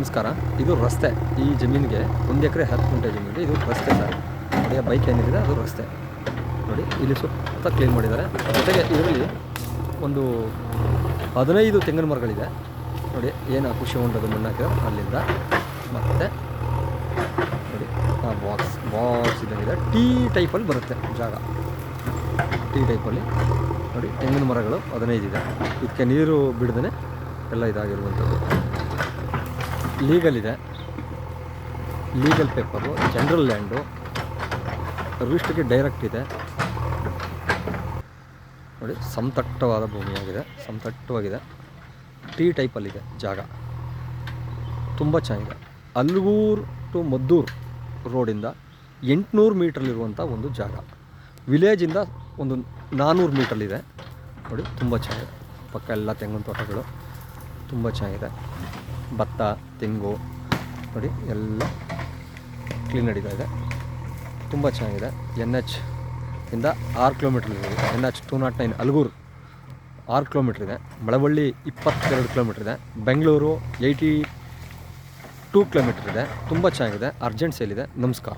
ನಮಸ್ಕಾರ. ಇದು ರಸ್ತೆ. ಈ ಜಮೀನಿಗೆ ಒಂದು ಎಕರೆ ಹತ್ತು ಗುಂಟೆ ಜಮೀನಿಗೆ ಇದು ರಸ್ತೆ ಸರ್. ಅದೇ ಬೈಕ್ ಏನಿದೆ, ಅದು ರಸ್ತೆ. ನೋಡಿ, ಇಲ್ಲಿ ಸುತ್ತ ಕ್ಲೀನ್ ಮಾಡಿದ್ದಾರೆ. ಜೊತೆಗೆ ಇದರಲ್ಲಿ ಒಂದು ಹದಿನೈದು ತೆಂಗಿನ ಮರಗಳಿದೆ. ನೋಡಿ, ಏನು ಖುಷಿ ಉಂಟದು ಮಣ್ಣು ಹಾಕಿದ್ರೆ? ಅಲ್ಲಿಂದ ಮತ್ತು ನೋಡಿ, ಆ ಬಾಕ್ಸ್ ಬಾಕ್ಸ್ ಇದ್ದಂಗಿದೆ. ಟೀ ಟೈಪಲ್ಲಿ ಬರುತ್ತೆ ಜಾಗ. ಟೀ ಟೈಪಲ್ಲಿ ನೋಡಿ, ತೆಂಗಿನ ಮರಗಳು ಹದಿನೈದು ಇದೆ. ಇದಕ್ಕೆ ನೀರು ಬಿಡದೇ ಎಲ್ಲ ಇದಾಗಿರುವಂಥದ್ದು. ಲೀಗಲ್ ಇದೆ. ಲೀಗಲ್ ಪೇಪರು ಜನರಲ್ ಲ್ಯಾಂಡು ರಿಜಿಸ್ಟ್ರಿಗೆ ಡೈರೆಕ್ಟ್ ಇದೆ. ನೋಡಿ, ಸಮತಟ್ಟವಾದ ಭೂಮಿಯಾಗಿದೆ, ಸಮತಟ್ಟವಾಗಿದೆ. ಟೀ ಟೈಪಲ್ಲಿದೆ ಜಾಗ. ತುಂಬ ಚೆನ್ನಾಗಿದೆ. ಅಲ್ಗೂರು ಟು ಮದ್ದೂರು ರೋಡಿಂದ ಎಂಟುನೂರು ಮೀಟ್ರಲ್ಲಿರುವಂಥ ಒಂದು ಜಾಗ. ವಿಲೇಜಿಂದ ಒಂದು ನಾನ್ನೂರು ಮೀಟ್ರಲ್ಲಿದೆ ನೋಡಿ, ತುಂಬ ಚೆನ್ನಾಗಿದೆ. ಪಕ್ಕ ಎಲ್ಲ ತೆಂಗಿನ ತೋಟಗಳು. ತುಂಬ ಚೆನ್ನಾಗಿದೆ. ಭತ್ತ, ತೆಂಗು, ನೋಡಿ, ಎಲ್ಲ ಕ್ಲೀನ್ ನಡೀತಾ ಇದೆ. ತುಂಬ ಚೆನ್ನಾಗಿದೆ. ಎನ್ ಎಚ್ ಇಂದ ಆರು ಕಿಲೋಮೀಟ್ರ್ ಇದೆ. N H two nought nine Alguru ಆರು ಕಿಲೋಮೀಟ್ರ್ ಇದೆ. ಮಳವಳ್ಳಿ ಇಪ್ಪತ್ತೆರಡು ಕಿಲೋಮೀಟ್ರ್ ಇದೆ. ಬೆಂಗಳೂರು ಏಯ್ಟಿ ಟೂ ಕಿಲೋಮೀಟ್ರ್ ಇದೆ. ತುಂಬ ಚೆನ್ನಾಗಿದೆ. ಅರ್ಜೆಂಟ್ ಸೇಲಿದೆ ನಮಸ್ಕಾರ.